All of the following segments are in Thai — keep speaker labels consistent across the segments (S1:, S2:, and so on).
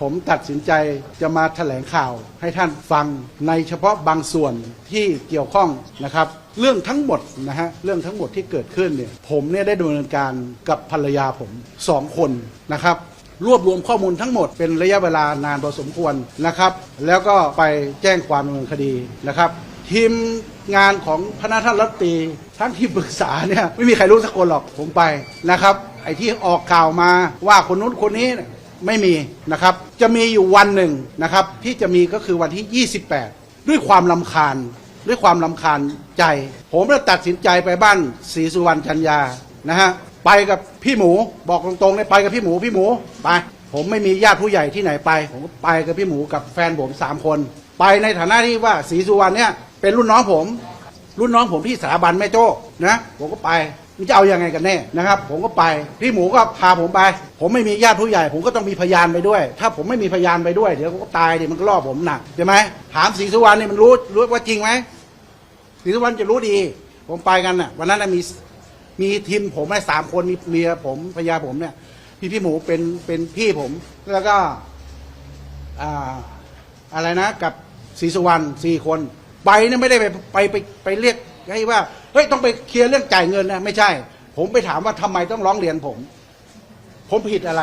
S1: ผมตัดสินใจจะมาแถลงข่าวให้ท่านฟังในเฉพาะบางส่วนที่เกี่ยวข้องนะครับ เรื่องทั้งหมดนะฮะเรื่องทั้งหมดที่เกิดขึ้นเนี่ยผมเนี่ยได้ดำเนินการกับภรรยาผมสองคนนะครับรวบรวมข้อมูลทั้งหมดเป็นระยะเวลานานพอสมควรนะครับ แล้วก็ไปแจ้งความดำเนินคดีนะครับทีมงานของพนักท่านรัฐมนตรีทั้งที่ปรึกษาเนี่ยไม่มีใครรู้สักคนหรอกผมไปนะครับ ไอ้ที่ออกข่าวมาว่าคนนู้นคนนี้ ไม่มีนะครับ จะมีอยู่วันหนึ่งนะครับ ที่จะมีก็คือวันที่ 28 ด้วยความลำคาญ ด้วยความลำคาญใจ ผมเลยตัดสินใจไปบ้านศรีสุวรรณจันยานะฮะไปกับพี่หมูบอกตรงๆเลยไปกับพี่หมูพี่หมูไปผมไม่มีญาติผู้ใหญ่ที่ไหนไป ผมก็ไปกับพี่หมูกับแฟนผมสามคน ไปในฐานะที่ว่าศรีสุวรรณเนี่ยเป็นรุ่นน้องผม รุ่นน้องผมที่สถาบันแม่โจ้นะผมก็ไป มันจะเอายังไงกันแน่นะครับ ผมก็ไปพี่หมูก็พาผมไป ผมไม่มีญาติผู้ใหญ่ ผมก็ต้องมีพยานไปด้วย ถ้าผมไม่มีพยานไปด้วยเดี๋ยวก็ตายดิมันก็ล่อผมหนักใช่ไหมถามศรีสุวรรณนี่มันรู้รู้ว่าจริงไหมศรีสุวรรณจะรู้ดี ผมไปกันน่ะวันนั้นนะมีมีทีมผมแค่สามคนมีเมียผมภรรยาผมเนี่ย พี่พี่หมูเป็นเป็นพี่ผม แล้วก็อ่าอะไรนะ กับศรีสุวรรณสี่คน ไปเนี่ยไม่ได้ไปไปไปไปเรียกให้ว่า ฮ้ยต้องไปเคลียร์เรื่องจ่ายเงินนะไม่ใช่ ผมไปถามว่าทำไมต้องร้องเรียนผม ผมผิดอะไร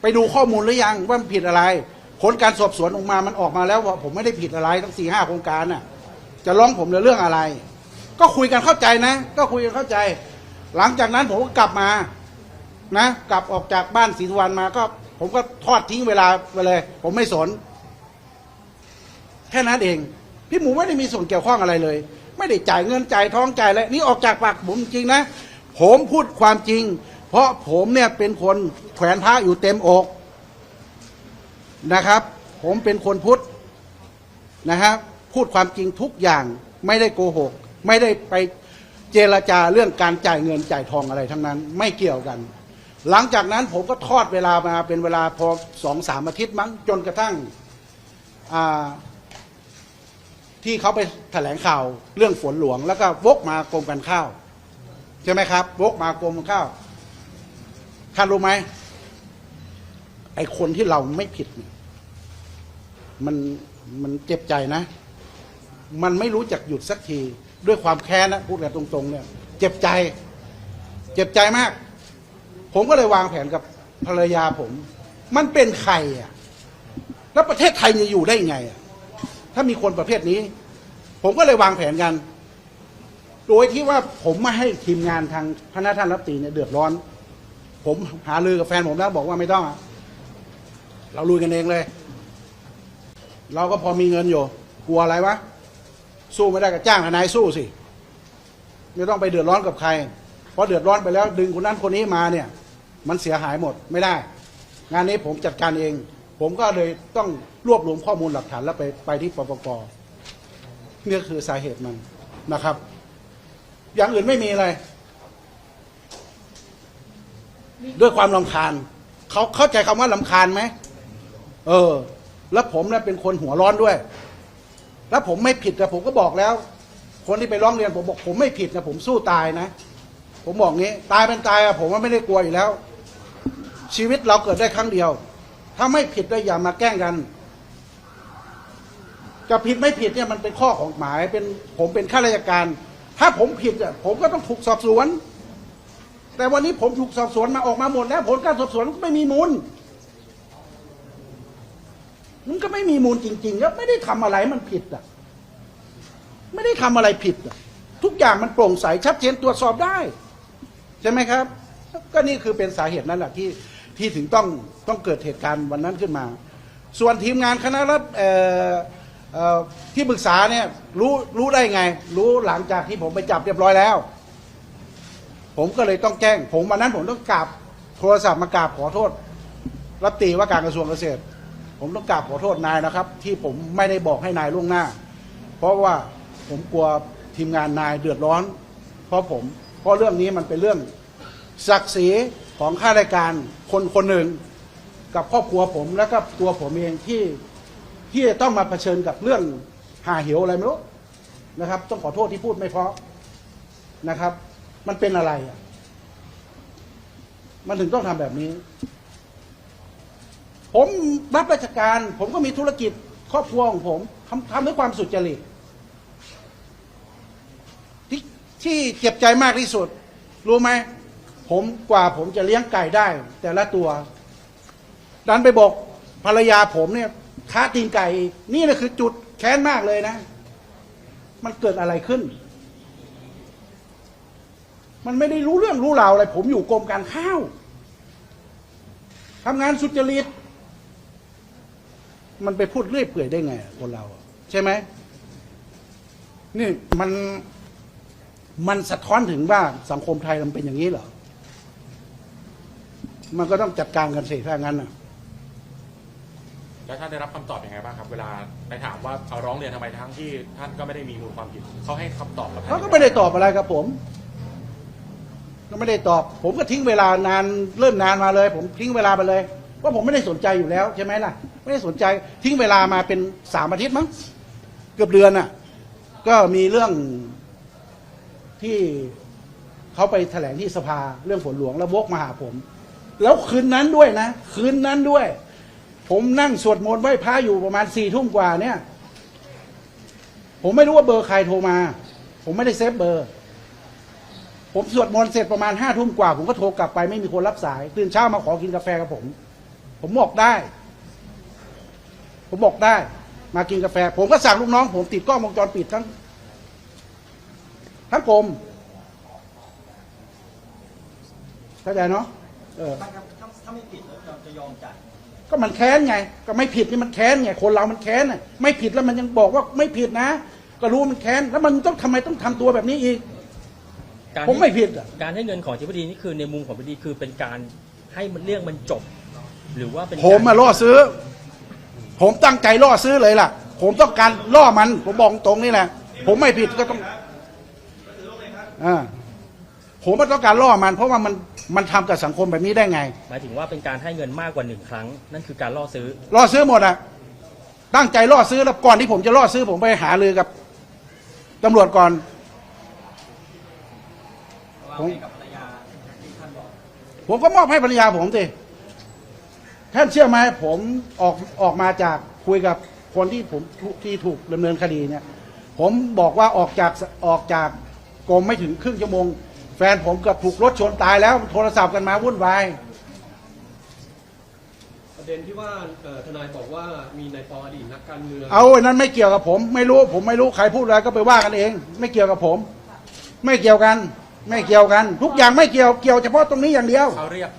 S1: ไปดูข้อมูลหรือยังว่าผิดอะไรผลการสอบสวนออกมามันออกมาแล้วว่าผมไม่ได้ผิดอะไรทั้งสี่ห้าโครงการน่ะ จะร้องผมในเรื่องอะไร ก็คุยกันเข้าใจนะ ก็คุยกันเข้าใจ หลังจากนั้นผมก็กลับมานะ กลับออกจากบ้านศรีสุวรรณมาก็ ผมก็ทอดทิ้งเวลาไปเลย ผมไม่สน แค่นั้นเอง พี่หมูไม่ได้มีส่วนเกี่ยวข้องอะไรเลย ไม่ได้จ่ายเงินจ่ายท้องจ่ายอะไรนี่ออกจากปากผมจริงนะ ผมพูดความจริง เพราะผมเนี่ยเป็นคนแขวนพระอยู่เต็มอกนะครับ ผมเป็นคนพุทธนะครับพูดความจริงทุกอย่างไม่ได้โกหก ไม่ได้ไปเจรจาเรื่องการจ่ายเงินจ่ายทองอะไรทั้งนั้น ไม่เกี่ยวกัน หลังจากนั้นผมก็ทอดเวลามาเป็นเวลาพอสองสามอาทิตย์มั้งจนกระทั่งอ่า ที่เขาไปแถลงข่าวเรื่องฝนหลวง แล้วก็วกมากรมการข้าวใช่ไหมครับ วกมากรมการข้าวท่านรู้ไหมไอคนที่เราไม่ผิด มันมันเจ็บใจนะ มันไม่รู้จักหยุดสักที ด้วยความแค้นนะพูดกันตรง ๆ เนี่ย เจ็บใจ เจ็บใจมาก ผมก็เลยวางแผนกับภรรยาผม มันเป็นใครอะ แล้วประเทศไทยจะอยู่ได้ไงอะ ถ้ามีคนประเภทนี้ ผมก็เลยวางแผนกัน โดยที่ว่าผมไม่ให้ทีมงานทางคณะท่านรัฐมนตรีเนี่ยเดือดร้อน ผมหาลือกับแฟนผมแล้วบอกว่าไม่ต้อง เราลุยกันเองเลย เราก็พอมีเงินอยู่ กลัวอะไรวะ สู้ไม่ได้ก็จ้างทนายสู้สิ ไม่ต้องไปเดือดร้อนกับใคร เพราะเดือดร้อนไปแล้ว ดึงคนนั้นคนนี้มาเนี่ย มันเสียหายหมดไม่ได้ งานนี้ผมจัดการเอง ผมก็เลยต้องรวบรวมข้อมูลหลักฐานแล้วไปไปที่ปปกนี่คือสาเหตุมันนะครับ อย่างอื่นไม่มีอะไร ด้วยความลำคาญเขาเข้าใจคำว่าลำคาญไหมเออ แล้วผมเนี่ยเป็นคนหัวร้อนด้วย แล้วผมไม่ผิดแต่ผมก็บอกแล้ว คนที่ไปร้องเรียนผมบอก ผมไม่ผิดนะผมสู้ตายนะ ผมบอกงี้ ตายเป็นตายอะผมว่าไม่ได้กลัวอยู่แล้ว ชีวิตเราเกิดได้ครั้งเดียว ถ้าไม่ผิดก็อย่ามาแกล้งกัน จะผิดไม่ผิดเนี่ยมันเป็นข้อของหมายเป็นผมเป็นข้าราชการ ถ้าผมผิดอะผมก็ต้องถูกสอบสวน แต่วันนี้ผมถูกสอบสวนมาออกมาหมดแล้วผลการสอบสวนก็ไม่มีมูลมันก็ไม่มีมูลจริงๆแล้วไม่ได้ทำอะไรมันผิดอะ ไม่ได้ทำอะไรผิดอะ ทุกอย่างมันโปร่งใสชัดเจนตรวจสอบได้ ใช่ไหมครับ ก็นี่คือเป็นสาเหตุนั้นแหละที่ ที่ถึงต้องต้องเกิดเหตุการณ์วันนั้นขึ้นมา ส่วนทีมงานคณะรัฐที่ปรึกษาเนี่ยรู้รู้ได้ไง รู้หลังจากที่ผมไปจับเรียบร้อยแล้ว ผมก็เลยต้องแจ้ง ผมวันนั้นผมต้องกราบโทรศัพท์มากราบขอโทษรัฐตีว่าการกระทรวงเกษตร ผมต้องกราบขอโทษนายนะครับ ที่ผมไม่ได้บอกให้นายล่วงหน้า เพราะว่าผมกลัวทีมงานนายเดือดร้อน เพราะผม เพราะเรื่องนี้มันเป็นเรื่องศักดิ์ศรี ของข้าราชการคนคนหนึ่ง กับครอบครัวผมและก็ตัวผมเองที่ที่จะต้องมาเผชิญกับเรื่องหาเหวอะไรไม่รู้นะครับ ต้องขอโทษที่พูดไม่เพราะนะครับ มันเป็นอะไรอะมันถึงต้องทำแบบนี้ ผมรับราชการ ผมก็มีธุรกิจครอบครัวของผมทำทำด้วยความสุจริตที่ที่เจ็บใจมากที่สุด รู้ไหม ผมกว่าผมจะเลี้ยงไก่ได้ แต่ละตัว ดันไปบอกภรรยาผมเนี่ยค้าตีนไก่ นี่นะคือจุดแค้นมากเลยนะ มันเกิดอะไรขึ้น มันไม่ได้รู้เรื่องรู้ราวอะไร ผมอยู่กรมการข้าวทำงานสุจริต มันไปพูดเรื่อยเปื่อยได้ไงคนเรา ใช่ไหมนี่มันมันสะท้อนถึงว่าสังคมไทยมันเป็นอย่างนี้เหรอ มันก็ต้องจัดการกันสิถ้างั้นน่ะ
S2: แล้วท่านได้รับคำตอบยังไงบ้างครับ เวลาไปถามว่าเอาร้องเรียนทำไมทั้งที่ท่านก็ไม่ได้มีมูลความผิดเขาให้คำตอบกับท่าน
S1: เขาก็ไม่ได้ตอบอะไรกับผมก็ไม่ได้ตอบ ผมก็ทิ้งเวลานานเริ่มนานมาเลย ผมทิ้งเวลาไปเลยว่าผมไม่ได้สนใจอยู่แล้วใช่ไหมล่ะ ไม่ได้สนใจทิ้งเวลามาเป็นสามอาทิตย์มั้งเกือบเดือนน่ะ ก็มีเรื่องที่เขาไปแถลงที่สภาเรื่องฝนหลวงแล้ววกมาหาผม แล้วคืนนั้นด้วยนะ คืนนั้นด้วย ผมนั่งสวดมนต์ไหว้พระอยู่ประมาณสี่ทุ่มกว่าเนี่ย ผมไม่รู้ว่าเบอร์ใครโทรมา ผมไม่ได้เซฟเบอร์ ผมสวดมนต์เสร็จประมาณห้าทุ่มกว่า ผมก็โทรกลับไปไม่มีคนรับสาย ตื่นเช้ามาขอกินกาแฟกับผม ผมบอกได้ ผมบอกได้ มากินกาแฟ ผมก็สั่งลูกน้อง ผมติดกล้องวงจรปิดทั้ง ทั้งกรมเข้าใจเนาะ เออ
S3: ถ้าถ้าถ้าไม่ผิดแล้วเราจะยอมจ่าย
S1: ก็มันแค้นไง ก็ไม่ผิดนี่มันแค้นไง คนเรามันแค้นน่ะไม่ผิดแล้วมันยังบอกว่าไม่ผิดนะ ก็รู้มันแค้น แล้วมันต้องทำไมต้องทำตัวแบบนี้อีก
S4: การ
S1: ผมไม่ผิดอะ
S4: การให้เงินของอธิบดีนี่คือในมุมของอธิบดีคือเป็นการให้มันเรื่องมันจบ หรือว่าเป็น
S1: ผมมา
S4: การ
S1: ล่อซื้อ ผมตั้งใจล่อซื้อเลยล่ะ ผมต้องการล่อมัน ผมบอกตรงนี่แหละ ผมไม่ผิดก็ต้อง อ่า ผมไม่ต้องการล่อมัน เพราะว่ามันมันทำกับสังคมแบบนี้ได้ไง
S4: หมายถึงว่าเป็นการให้เงินมากกว่าหนึ่งครั้ง นั่นคือการล่อซื้อ
S1: ล่อซื้อหมดอะตั้งใจล่อซื้อแล้วก่อนที่ผมจะล่อซื้อ ผมไปหาเลยกับตำรวจก่อน
S3: เราให้กับภรรยาที่ท่านบอก
S1: ผมก็มอบให้ภรรยาผมสิท่านเชื่อไหมผมออกออกมาจากคุยกับคนที่ผมที่ถูกดำเนินคดีเนี่ย ผมบอกว่าออกจากออกจากกรมไม่ถึงครึ่งชั่วโมง แฟนผมเกือบถูกรถชนตายแล้วโทรศัพท์กันมาวุ่นวาย
S5: ประเด็นที่ว่าเอ่อทนายบอกว่ามีนายปออดีตนักการเมือง
S1: เอาไอ้นั้นไม่เกี่ยวกับผม ไม่รู้ผมไม่รู้ใครพูดอะไรก็ไปว่ากันเอง ไม่เกี่ยวกับผม ไม่เกี่ยวกัน ไม่เกี่ยวกัน ทุกอย่างไม่เกี่ยวเกี่ยวเฉพาะตรงนี้อย่างเดียว
S2: เขาเรียก